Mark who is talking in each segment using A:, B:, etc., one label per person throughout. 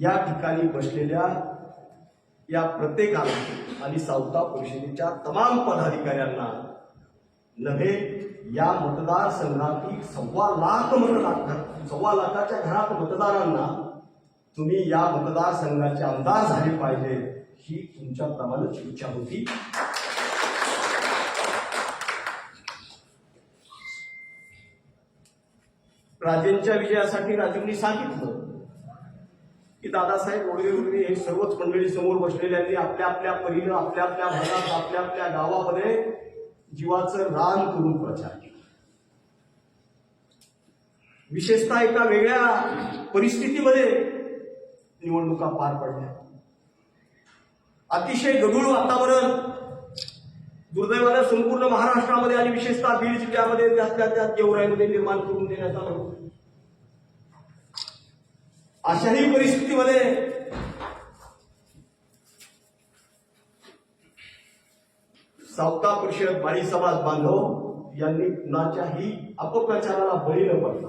A: या ठिकाणी बसलेल्या या प्रत्येकाला आणि सावता परिषदेच्या तमाम पदाधिकाऱ्यांना नव्हे या मतदारसंघातील सव्वा लाख मतदार सव्वा लाखाच्या घरात मतदारांना तुम्ही या मतदारसंघाचे आमदार झाले पाहिजे ही तुमच्या प्रमाणच इच्छा होती. राजेंच्या विजयासाठी राजूंनी सांगितलं. की दादासाहेब वगैरे हे सर्वच मंडळी समोर बसलेल्यांनी आपल्या आपल्या परीनं आपल्या आपल्या भागात आपल्या आपल्या गावामध्ये जीवाचं रान करून प्रचार केला. विशेषतः एका वेगळ्या परिस्थितीमध्ये निवडणुका पार पडल्या. अतिशय गढूळ वातावरण दुर्दैवानं संपूर्ण महाराष्ट्रामध्ये आणि विशेषतः बीड जिल्ह्यामध्ये त्यातल्या त्यात गेवराईमध्ये निर्माण करून देण्यात आलं अशाही परिस्थितीमध्ये सावता परिषद बाळी समाज बांधव यांनी कुणाच्याही अपप्रचाराला बळी न पडलं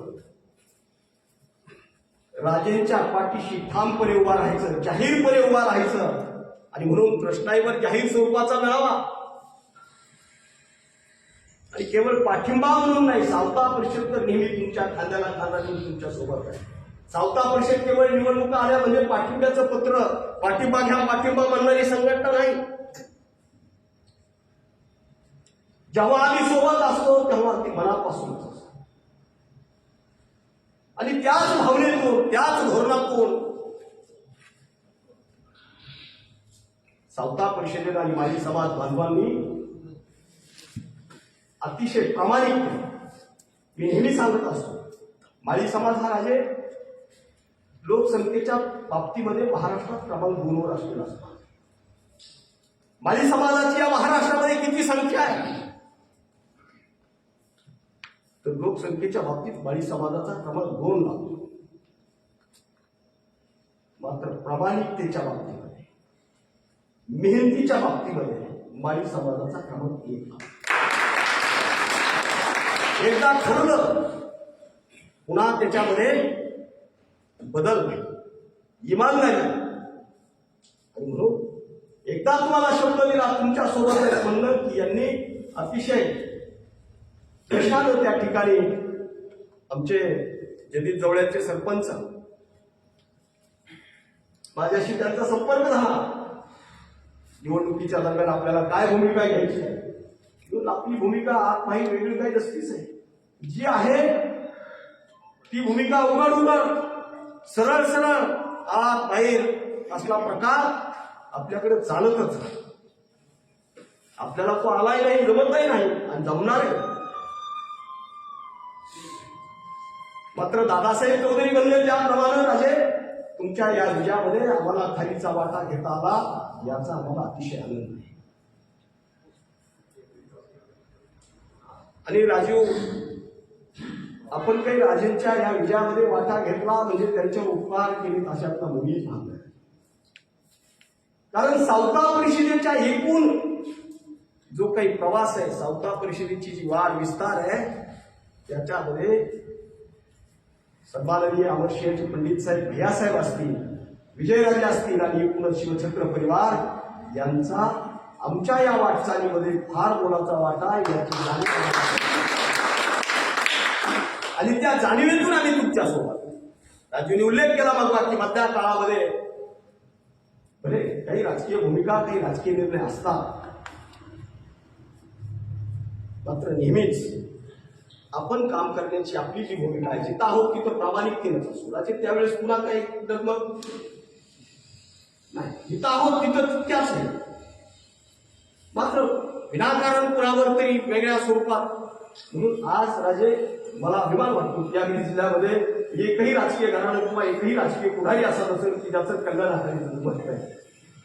A: राजेंच्या पाठीशी ठामपणे उभा राहायचं जाहीरपणे उभा राहायचं आणि म्हणून कृष्णाईवर जाहीर स्वरूपाचा मिळावा. आणि केवळ पाठिंबा म्हणून नाही सावता परिषद तर नेहमी तुमच्या खांद्याला खांदा देऊन तुमच्यासोबत आहे सावता परिषद केवळ निवडणुका आल्या म्हणजे पाठिंब्याचं पत्र पाठिंबा घ्या पाठिंबा म्हणणारी संघटना नाही. जेव्हा आम्ही सोबत असतो तेव्हा ती मनापासूनच असतो. आणि त्याच भावनेतून त्याच धोरणातून सावता परिषदेत आणि माजी समाज बांधवांनी अतिशय प्रामाणिक मी नेहमी सांगत असतो माळी समाज हा राजे लोकसंख्येच्या बाबतीमध्ये महाराष्ट्रात क्रमांक दोनवर असलेला असतो माळी समाजाची या महाराष्ट्रामध्ये किती संख्या आहे? तर लोकसंख्येच्या बाबतीत माळी समाजाचा क्रमांक दोन लागतो. मात्र प्रामाणिकतेच्या बाबतीमध्ये मेहनतीच्या बाबतीमध्ये माळी समाजाचा क्रमांक एक लागतो एकदा ठरलं पुन्हा त्याच्यामध्ये बदल नाही. इमानदारी आणि म्हणून एकदा तुम्हाला शब्द दिला तुमच्यासोबत आहे म्हणलं की यांनी अतिशय यशानं त्या ठिकाणी आमचे जदीद जवळचे सरपंच माझ्याशी त्यांचा संपर्क झाला. निवडणुकीच्या दरम्यान आपल्याला काय भूमिका घ्यायची आहे? म्हणून आपली भूमिका आत नाही वेगळी काही नसतीच आहे. जी आहे ती भूमिका उघड उघड सरळ सरळ आत बाहेर असला प्रकार आपल्याकडे चालतच आपल्याला तो आलाही नाही जमतही नाही आणि जमणार आहे. मात्र दादासाहेब चौधरी बनले त्याप्रमाणे राजे तुमच्या या विजयामध्ये आम्हाला खालीचा वाटा घेता आला याचा आम्हाला अतिशय आनंद आहे. आणि राजीव आपण काही राजेंच्या या विजयामध्ये वाटा घेतला म्हणजे त्यांच्यावर उपकार केले आपला मुली भाग कारण सावता परिषदेच्या एकूण जो काही प्रवास आहे सावता परिषदेची जी वाढ विस्तार आहे त्याच्यामध्ये सन्माननीय अमरशेठ पंडित साहेब भैयासाहेब असतील विजयराजे असतील आणि एकूणच शिवछत्र परिवार यांचा आमच्या या वाटचालीमध्ये फार मोलाचा वाटा आहे याची जाणीव आणि त्या जाणीवेतून आम्ही तुमच्यासोबत राजूने उल्लेख केला मागवा की मधल्या काळामध्ये. भले काही राजकीय भूमिका काही राजकीय निर्णय असतात. मात्र नेहमीच आपण काम करण्याची आपली जी भूमिका आहे जिथं आहोत तिथं प्रामाणिकतेनंच असू राजे त्यावेळेस पुन्हा काही धर्म नाही. जिथं आहोत तिथं त्याच आहे मात्र विनाकारण कुणावर तरी वेगळ्या स्वरूपात. म्हणून आज राजे मला अभिमान वाटतो की आम्ही जिल्ह्यामध्ये एकही राजकीय घराणं किंवा एकही राजकीय पुढारी असा नसेल की ज्याचं कल्याण आखाडी मत आहे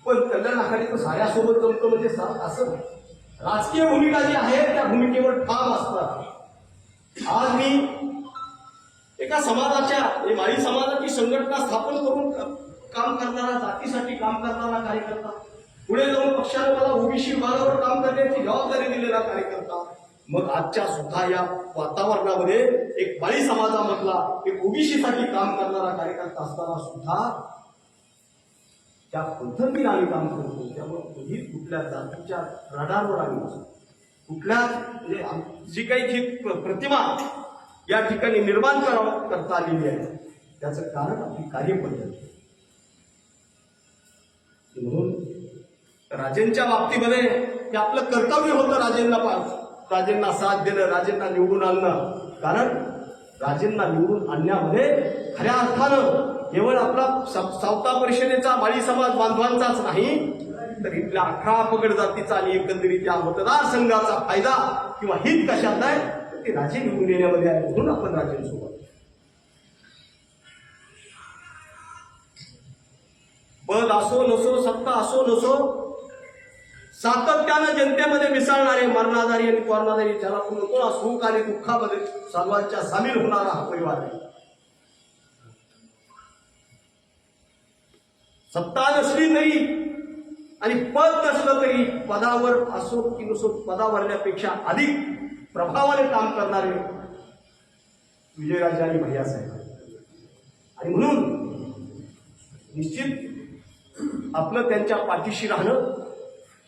A: पण कल्याण आखाडीचं साऱ्यासोबत जमतं म्हणजे सा- असं राजकीय भूमिका जी आहे त्या भूमिकेवर ठाम असतात आज मी एका समाजाच्या माळी समाजाची संघटना स्थापन करून काम करणारा जातीसाठी काम करणारा कार्यकर्ता पुढे जाऊन पक्षाने मला ओबीसी विभागावर काम करण्याची जबाबदारी दिलेला कार्यकर्ता मग आजच्या सुद्धा या वातावरणामध्ये एक बाई समाजामधला एक ओबीसीसाठी काम करणारा कार्यकर्ता असताना सुद्धा त्या पद्धतीने आम्ही काम करतो. त्यामुळे कधी कुठल्या जातीच्या रडारवर आम्ही नसतो. कुठल्या म्हणजे जी काही जी प्रतिमा या ठिकाणी निर्माण करावं करता आलेली आहे. त्याचं कारण आपली कार्यपद्धती. म्हणून राजेंच्या बाबतीमध्ये हे आपलं कर्तव्य होतं राजेंना पा- राजेंना साथ देणं राजेंना निवडून आणणं. कारण राजेंना निवडून आणण्यामध्ये खऱ्या अर्थानं केवळ आपला सा- सावता परिषदेचा माळी समाज बांधवांचाच नाही तर इथल्या अठरा पगड जातीचा आणि एकंदरीत या मतदारसंघाचा फायदा किंवा हित कशात आहे ते राजे निवडून येण्यामध्ये आहे म्हणून आपण राजेंसोबत पद असो नसो सत्ता असो नसो सातत्यानं जनतेमध्ये मिसळणारे मरणाधारी आणि कोरणाधारी ज्याला आपण सुख आणि दुःखामध्ये सर्वांच्या सामील होणारा हा परिवार आहे. सत्ता नसली तरी आणि पद नसलं तरी पदावर असो की नसो पदावरण्यापेक्षा अधिक प्रभावाने काम करणारे विजयराजे आणि भैयासाहेब आणि म्हणून निश्चित आपलं त्यांच्या पाठीशी राहणं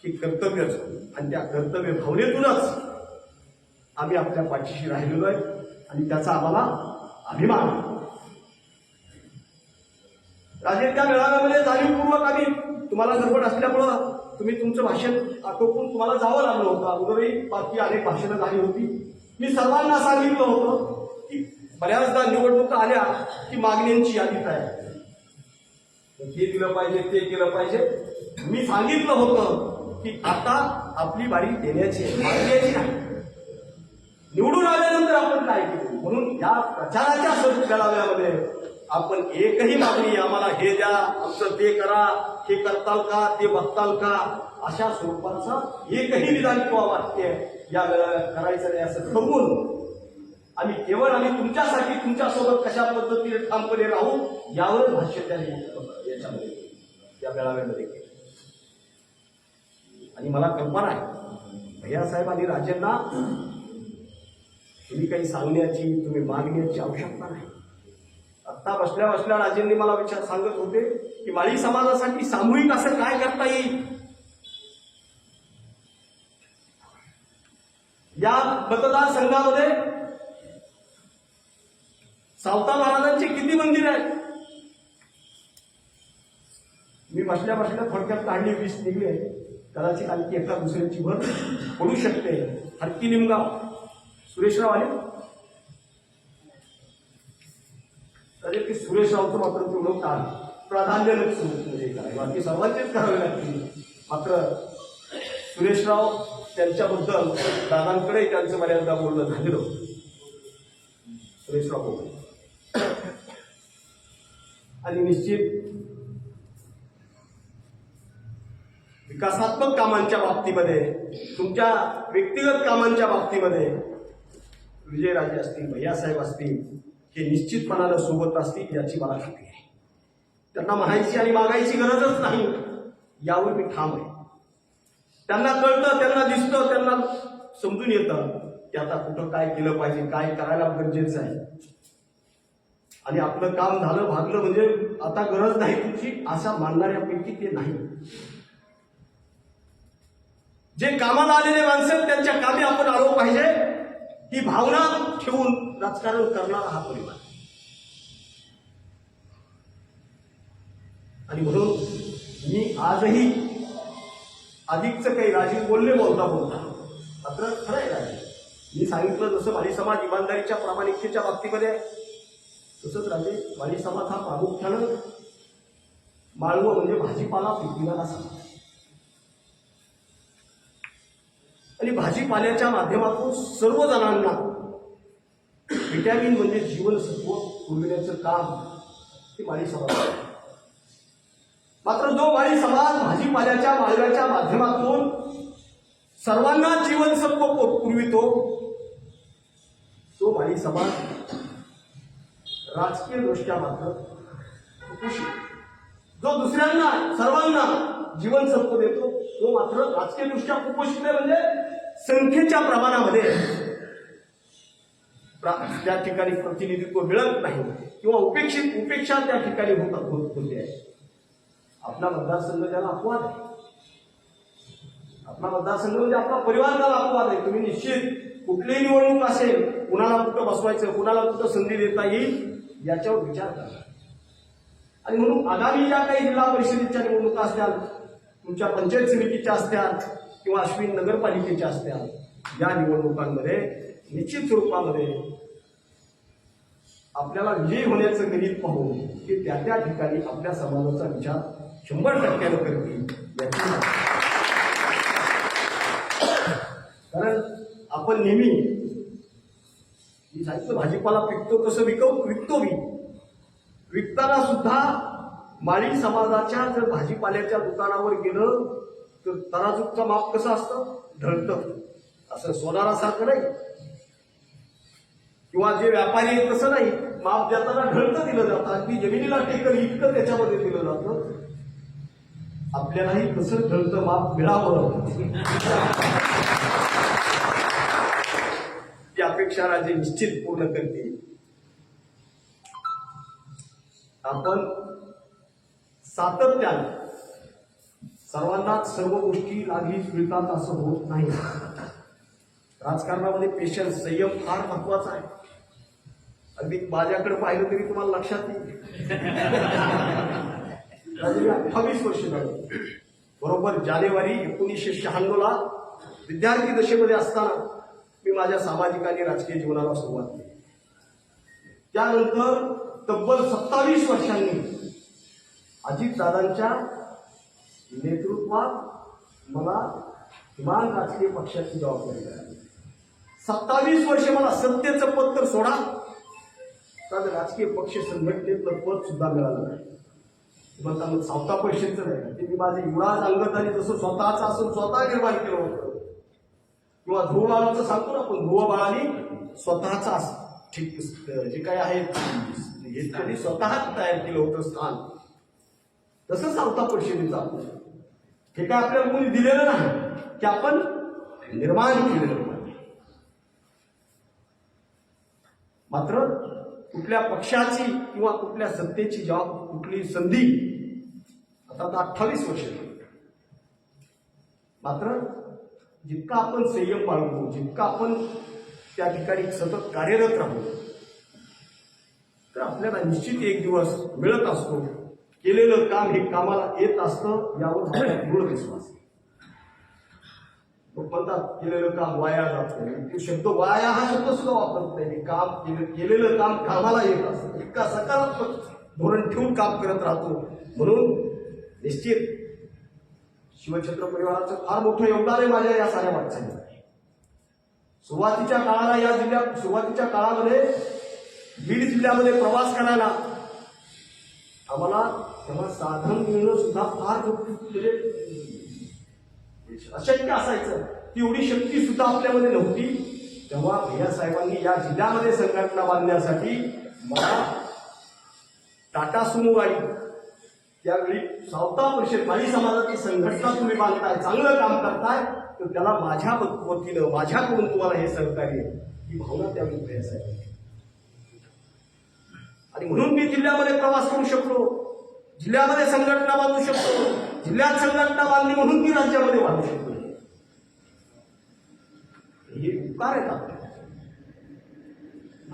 A: हे कर्तव्यच आणि त्या कर्तव्य भावनेतूनच आम्ही आपल्या पाठीशी राहिलेलो आहे आणि त्याचा आम्हाला अभिमान आहे. राजे त्या मेळाव्यामध्ये जाणीवपूर्वक आम्ही तुम्हाला गडबड असल्यामुळं तुम्ही तुमचं भाषण आटोपून तुम्हाला जावं लागलं होतं अगोदरही बाकी अनेक भाषणं झाली होती मी सर्वांना सांगितलं होतं की बऱ्याचदा निवडणुका आल्या की मागण्यांची यादी तयार आहे. हे दिलं पाहिजे ते केलं पाहिजे मी सांगितलं होतं की आता आपली बारी देण्याची मागण्याची नाही. निवडून आल्यानंतर आपण काय केलं म्हणून या प्रचाराच्या स्वरूप मेळाव्यामध्ये आपण एकही मागणी आम्हाला हे द्या आमचं ते करा हे करताल का ते बघताल का? अशा स्वरूपाचं एकही विधान किंवा वाक्य या करायचं नाही असं ठरवून आम्ही केवळ आम्ही तुमच्यासाठी तुमच्यासोबत कशा पद्धतीने ठामपणे राहू यावर भाष्य त्या याच्यामध्ये या मेळाव्यामध्ये केलं. ही मला कल्पना आहे. भैयासाहेब आणि राजेंना तुम्ही काही सांगण्याची तुम्ही मागण्याची आवश्यकता नाही. आत्ता बसल्या बसल्या राजेंनी मला विचार सांगत होते की माळी समाजासाठी सामूहिक असं काय करता येईल? या मतदारसंघामध्ये सावता महाराजांचे किती मंदिर आहेत? मी बसल्या बसल्या थोडक्यात काढली वीस निघले कदाचित आणखी एका दुसऱ्यांची भर पडू शकते. हत्ती निमगाव. सुरेशराव आले. तर ते सुरेशरावचं मात्र तेवढं काम प्राधान्य म्हणजे काय बाकी सर्वांचेच करावे लागतील. मात्र सुरेशराव त्यांच्याबद्दल दादांकडे त्यांचं मर्यादा बोलणं झालेलं होतं. सुरेशराव आणि निश्चित विकासात्मक कामांच्या बाबतीमध्ये तुमच्या व्यक्तिगत कामांच्या बाबतीमध्ये विजयराजे असतील भैयासाहेब असतील हे निश्चितपणानं सोबत असतील याची मला खात्री आहे. त्यांना म्हणायची आणि मागायची गरजच नाही. यावर मी ठाम आहे. त्यांना कळतं त्यांना दिसतं त्यांना समजून येतं की आता कुठं काय केलं पाहिजे काय करायला गरजेचं आहे. आणि आपलं काम झालं भागलं म्हणजे आता गरज नाही तुमची असा मानणाऱ्यापैकी ते नाही. जे कामाला आलेले माणसं त्यांच्या कामी आपण आलो पाहिजे ही भावना ठेवून राजकारण करणारा हा परिवार. आणि म्हणून मी आजही अधिकचं काही राजीव बोलले बोलता बोलता मात्र खरं आहे राजीव. मी सांगितलं जसं माळी समाज इमानदारीच्या प्रामाणिकतेच्या बाबतीमध्ये आहे, तसंच राजे माळी समाज हा प्रामुख्यानं माळवं म्हणजे भाजीपाला पिकविणारा समाज. आणि भाजीपाल्याच्या माध्यमातून सर्व जणांना व्हिटॅमिन म्हणजे जीवनसत्व पुरविण्याचं काम हे माळी समाज मात्र जो माळी समाज भाजीपाल्याच्या माळव्याच्या माध्यमातून सर्वांना जीवनसत्व पुरवितो तो माळी समाज राजकीय दृष्ट्या मात्र खुशी जो दुसऱ्यांना सर्वांना जीवनसत्व देतो तो मात्र राजकीय दृष्ट्या कुपोषित आहे म्हणजे संख्येच्या प्रमाणामध्ये प्रा- त्या ठिकाणी प्रतिनिधित्व मिळत नाही. किंवा उपेक्षित उपेक्षा त्या ठिकाणी होत होते आहे आपला मतदारसंघ त्याला अपवाद आहे. आपला मतदारसंघ म्हणजे आपला परिवार त्याला अपवाद आहे. तुम्ही निश्चित कुठलीही निवडणूक असेल कुणाला कुठं बसवायचं कुणाला कुठं संधी देता येईल याच्यावर विचार करा. आणि म्हणून आगामी ज्या काही जिल्हा परिषदेच्या निवडणुका असल्या तुमच्या पंचायत समितीच्या असत्या किंवा अश्विन नगरपालिकेच्या असत्या या निवडणुकांमध्ये निश्चित स्वरूपामध्ये आपल्याला विजयी होण्याचं गणित पाहून ते त्या त्या ठिकाणी आपल्या समाजाचा विचार शंभर टक्क्यानं करतील याची कारण आपण नेहमी मी सांगितलं भाजीपाला पिकतो तसं विकव विकतो मी. विकताना सुद्धा माळी समाजाच्या जर भाजीपाल्याच्या दुकानावर गेलं तर तराजूकचा माप कसं असतं? ढळतं असं सोनारासारखं नाही. किंवा जे व्यापारी आहेत तसं नाही. माप देताना ढळतं दिलं जातं. अगदी जमिनीला टेकल इतकं त्याच्यामध्ये दिलं जातं. आपल्यालाही कसं ढळतं माप मिळावं. ती अपेक्षा राजे निश्चित पूर्ण करतील. आपण सातत्याने सर्वांनाच सर्व गोष्टी लागलीच मिळतात असं होत नाही. राजकारणामध्ये पेशन्स संयम फार महत्त्वाचा आहे. अगदी माझ्याकडे पाहिलं तरी तुम्हाला लक्षात येईल. अठ्ठावीस वर्ष झाली. बरोबर जानेवारी एकोणीसशे शहाण्णवला विद्यार्थी दशेमध्ये असताना मी माझ्या सामाजिक आणि राजकीय जीवनाला सुरुवात केली. त्यानंतर तब्बल सत्तावीस वर्षांनी अजितदादांच्या नेतृत्वात मला किमान राजकीय पक्षाची जबाबदारी मिळाली. सत्तावीस वर्ष मला सत्तेचं पद तर सोडा. तर राजकीय पक्ष संघटनेतलं पद सुद्धा मिळालं नाही. म्हणता मग सावता पैशाचं नाही. ते मी माझे युवराज आणि जसं स्वतःचं असून स्वतः निर्माण केलं होतं. किंवा ध्रुव बाळाचं सांगतो ना आपण ध्रुव बाळाने स्वतःचा ठीक जे काय आहे हे त्यांनी स्वतःच तयार केलं होतं स्थान. तसंच आवता परिषदेचं जातो. हे काय आपल्याला कोणी दिलेलं नाही की आपण निर्माण केलेलं मात्र कुठल्या पक्षाची किंवा कुठल्या सत्तेची जेव्हा कुठली संधी आता अठ्ठावीस वर्ष मात्र जितका आपण संयम बाळगू जितका आपण त्या ठिकाणी सतत कार्यरत राहू तर आपल्याला निश्चित एक दिवस मिळत असतो. केलेलं काम हे कामाला येत असतं यावर दृढ विश्वास म्हणतात केलेलं काम वाया जात ते शब्द वाया हा शब्द सुद्धा वापरत नाही. काम केलं केलेलं काम कामाला येत असतं. इतका सकारात्मक धोरण ठेवून काम करत राहतो. म्हणून निश्चित शिवछत्र परिवाराचं फार मोठं योगदान आहे माझ्या या साऱ्या मागचं सुरुवातीच्या काळाला या जिल्ह्यात सुरुवातीच्या काळामध्ये बीड जिल्ह्यामध्ये प्रवास करायला आम्हाला तेव्हा साधन मिळणं सुद्धा फार म्हणजे अशक्य असायचं ती एवढी शक्ती सुद्धा आपल्यामध्ये नव्हती. तेव्हा भैया साहेबांनी या जिल्ह्यामध्ये संघटना बांधण्यासाठी मला टाटा सुमो गाडी त्यावेळी सावता परिषद माळी समाजाची संघटना तुम्ही बांधताय चांगलं काम करताय तर त्याला माझ्या वतीनं माझ्याकडून तुम्हाला हे सहकार्य ही भावना त्यावेळी भैया साहेबांनी आणि म्हणून मी जिल्ह्यामध्ये प्रवास करू शकलो. जिल्ह्यामध्ये संघटना बांधू शकतो. जिल्ह्यात संघटना बांधली म्हणून मी राज्यामध्ये बांधू शकतो हे उपकार आहेत आपल्याला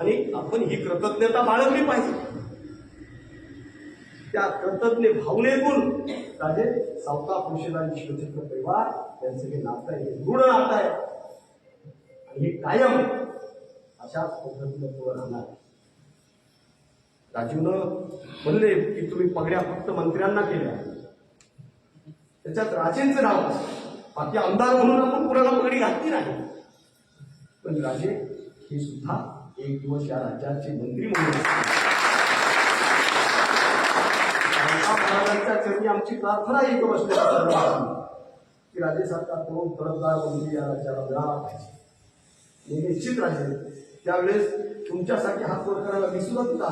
A: आणि आपण ही कृतज्ञता बाळगली पाहिजे. त्या कृतज्ञ भावनेतून राजे सावता परिषद आणि शिवछत्र परिवार यांचं हे नातं आहे हे दृढ नातं आहे. आणि हे कायम अशाच पद्धतीनं पुढे राहणार. आहे. राजीवनं म्हणले की तुम्ही पगड्या फक्त मंत्र्यांना केल्या. त्याच्यात राजेंचं नाव असतं. बाकी आमदार म्हणून आपण कुणाला पगडी घातली नाही. पण राजे हे सुद्धा एक दिवस या राज्याचे मंत्री म्हणून महाराजांच्या चरणी आमची प्रार्थना एक बसली की राजे सरकार दोन तरफदार मंत्री या राज्याला मिळाला पाहिजे. निश्चित राजे. त्यावेळेस तुमच्यासाठी हात वर करायला मी सुद्धा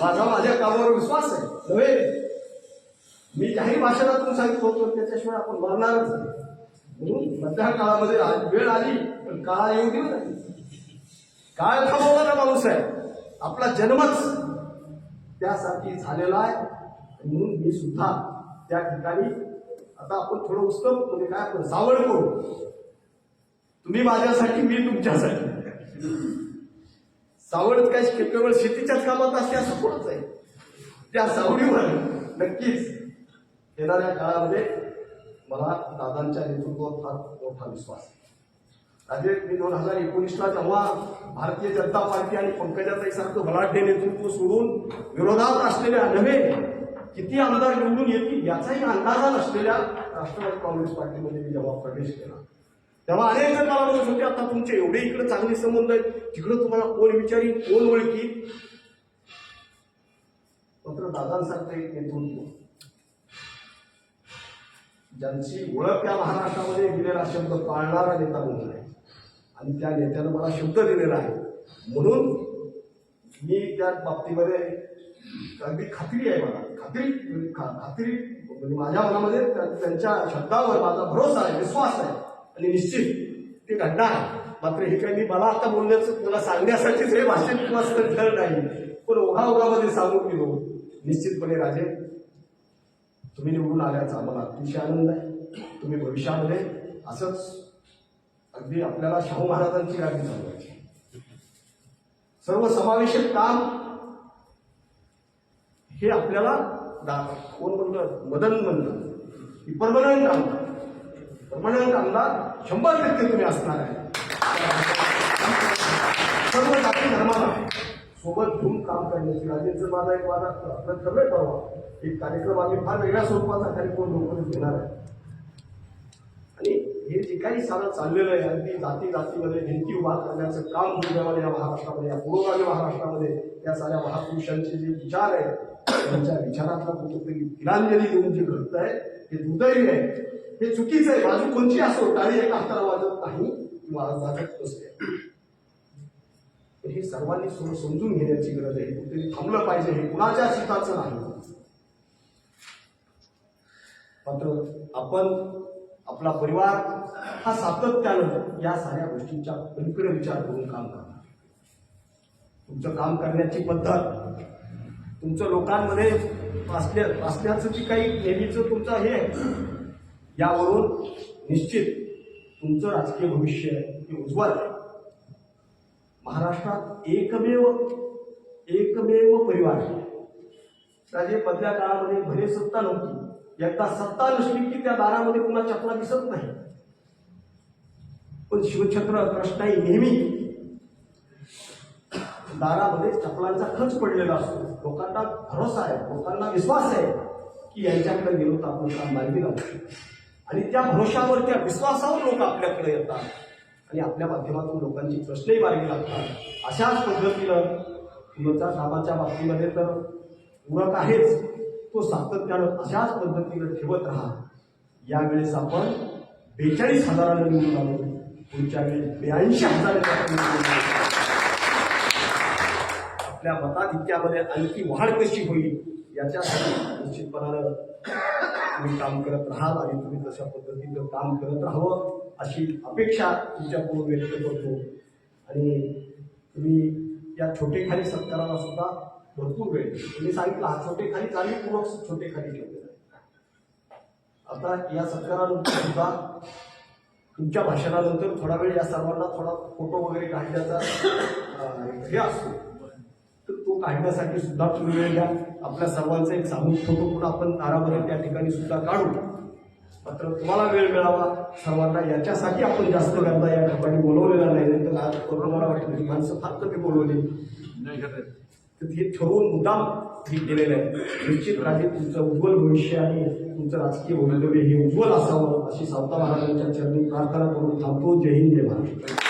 A: माझा माझ्या कामावर विश्वास आहे. नव्हे. मी काही भाषणातून सांगितलं होतो त्याच्याशिवाय आपण मरणारच नाही. म्हणून मध्या काळामध्ये वेळ आली पण काळा येऊ दिला नाही काळ थांबवणारा माणूस आहे. आपला जन्मच त्यासाठी झालेला आहे. म्हणून मी सुद्धा त्या ठिकाणी आता आपण थोडं उस्तम म्हणजे काय आपण सावड करू. तुम्ही माझ्यासाठी मी तुमच्यासाठी. सावड काय केवळ शेतीच्याच कामात असते असं थोडंच आहे त्या सावडीवर नक्कीच येणाऱ्या काळामध्ये मला दादांच्या नेतृत्वावर फार मोठा विश्वास आहे. राजे मी दोन हजार एकोणीसला जेव्हा भारतीय जनता पार्टी आणि पंकजाताई सारखं बलाढ्य नेतृत्व सोडून विरोधात असलेल्या नव्हे किती आमदार निवडून येतील याचाही अंदाजा नसलेल्या राष्ट्रवादी काँग्रेस पार्टीमध्ये मी जेव्हा प्रवेश केला तेव्हा अनेक जण मला म्हणत होते आता तुमचे एवढे इकडे चांगले संबंध आहेत तिकडे तुम्हाला कोण विचारी कोण ओळखी? मात्र दादांसारखं एक नेतृत्व ज्यांची ओळख या महाराष्ट्रामध्ये दिलेला शब्द पाळणारा नेता म्हणून आहे? आणि त्या नेत्यानं मला शब्द दिलेला आहे. म्हणून मी त्या बाबतीमध्ये अगदी खात्री आहे मला. खात्री खा- खात्री म्हणजे माझ्या मनामध्ये त्यांच्या शब्दावर माझा भरोसा आहे विश्वास आहे. आणि निश्चित ते घडणार मात्र हे काही मी मला आता बोलण्याचं मला सांगण्यासाठीच हे भाषण किंवा ठर नाही. पण ओघाओघामध्ये सांगून गेलो निश्चितपणे राजे तुम्ही निवडून आल्याचा आम्हाला अतिशय आनंद आहे. तुम्ही भविष्यामध्ये असंच अगदी आपल्याला शाहू महाराजांची गाडी चालवायची सर्व समावेशक काम हे आपल्याला दा- कोण म्हणलं मदन म्हणलं. परमनंट आमदार. परमनंट आमदार शंभर टक्के तुम्ही असणार आहे. सर्व जाती धर्माला सोबत घेऊन काम करण्याची राजेंद्र माझा एक माझा आपलं ठरलंय परवा. एक कार्यक्रम आम्ही फार वेगळ्या स्वरूपाचा कार्यक्रम लोकांनी घेणार आहे. आणि हे जे काही सारं चाललेलं आहे अगदी जाती जातीमध्ये भिंती उभा करण्याचं काम दुर्दैवाने या महाराष्ट्रामध्ये या पुरोगामी महाराष्ट्रामध्ये या साऱ्या महापुरुषांचे जे विचार आहेत त्यांच्या विचारातला कुठेतरी तिलांजली देऊन जे घडतंय आहे हे दुर्दैवी आहे. हे चुकीचं आहे. बाजू कोणची असो टाळी एका हाताला वाजत नाही किंवा वाजत नसते हे सर्वांनी समजून घेण्याची गरज आहे. कुठेतरी थांबलं पाहिजे. हे कुणाच्या हिताचं नाही. मात्र आपण आपला परिवार हा सातत्यानं या साऱ्या गोष्टींच्या पलीकडे विचार करून काम करणार. तुमचं काम करण्याची पद्धत तुमचं लोकांमध्ये असल्या असल्याचं जी काही नेहमीचं तुमचं हे आहे. यावरून निश्चित तुमचं राजकीय भविष्य हे उज्ज्वल आहे. महाराष्ट्रात एकमेव एकमेव परिवार आहे. राजे मधल्या काळामध्ये भले सत्ता नव्हती एकदा सत्ता नसली की त्या दारामध्ये कुणा चपला दिसत नाही. पण शिवछत्र कृष्णाई नेहमी दारामध्ये चपलांचा खच पडलेला असतो. लोकांना भरोसा आहे लोकांना विश्वास आहे की यांच्याकडे गेलो तर आपण काम मार्गी लागू आणि त्या भरोशावर त्या विश्वासावर लोक आपल्याकडे येतात. आणि आपल्या माध्यमातून लोकांची प्रश्नही मार्गी लागतात. अशाच पद्धतीनं तुमच्या कामाच्या बाबतीमध्ये तर उरक आहेच. तो सातत्यानं अशाच पद्धतीनं ठेवत राहा. यावेळेस आपण बेचाळीस हजारानं निवडून आलो. पुढच्या वेळेस ब्याऐंशी हजार आपल्या मताधिक्यामध्ये आणखी वाढ कशी होईल याच्यासाठी निश्चितपणानं तुम्ही काम करत राहाल आणि तुम्ही तशा पद्धतीनं काम करत राहावं अशी अपेक्षा तुमच्याकडून व्यक्त करतो. आणि तुम्ही या छोटेखाली सत्काराला सुद्धा भरपूर वेळ तुम्ही सांगितलं हा छोटेखाली जाणीवपूर्वक छोटेखाली ठेवलेला आहे आता या सत्कारानंतर सुद्धा तुमच्या भाषणानंतर थोडा वेळ या सर्वांना थोडा फोटो वगैरे काढण्याचा हे असतो. काढण्यासाठी सुद्धा तुम्ही वेळ द्या आपल्या सर्वांचा एक सामूहिक फोटो पण आपण दारामध्ये त्या ठिकाणी सुद्धा काढू. मात्र तुम्हाला वेळ मिळावा सर्वांना याच्यासाठी आपण जास्त गर्दा या ठिकाणी बोलवलेला नाही. तर आज करून मला वाटतं माणसं फार कमी बोलवली. तर हे ठरवून मुद्दाम हे केलेलं आहे. निश्चित राजे तुमचं उज्ज्वल भविष्य आणि तुमचं राजकीय भवितव्य हे उज्ज्वल असावं अशी सावता महाराजांच्या चरणी प्रार्थना करून थांबतो. जय हिंद जय महाराष्ट्र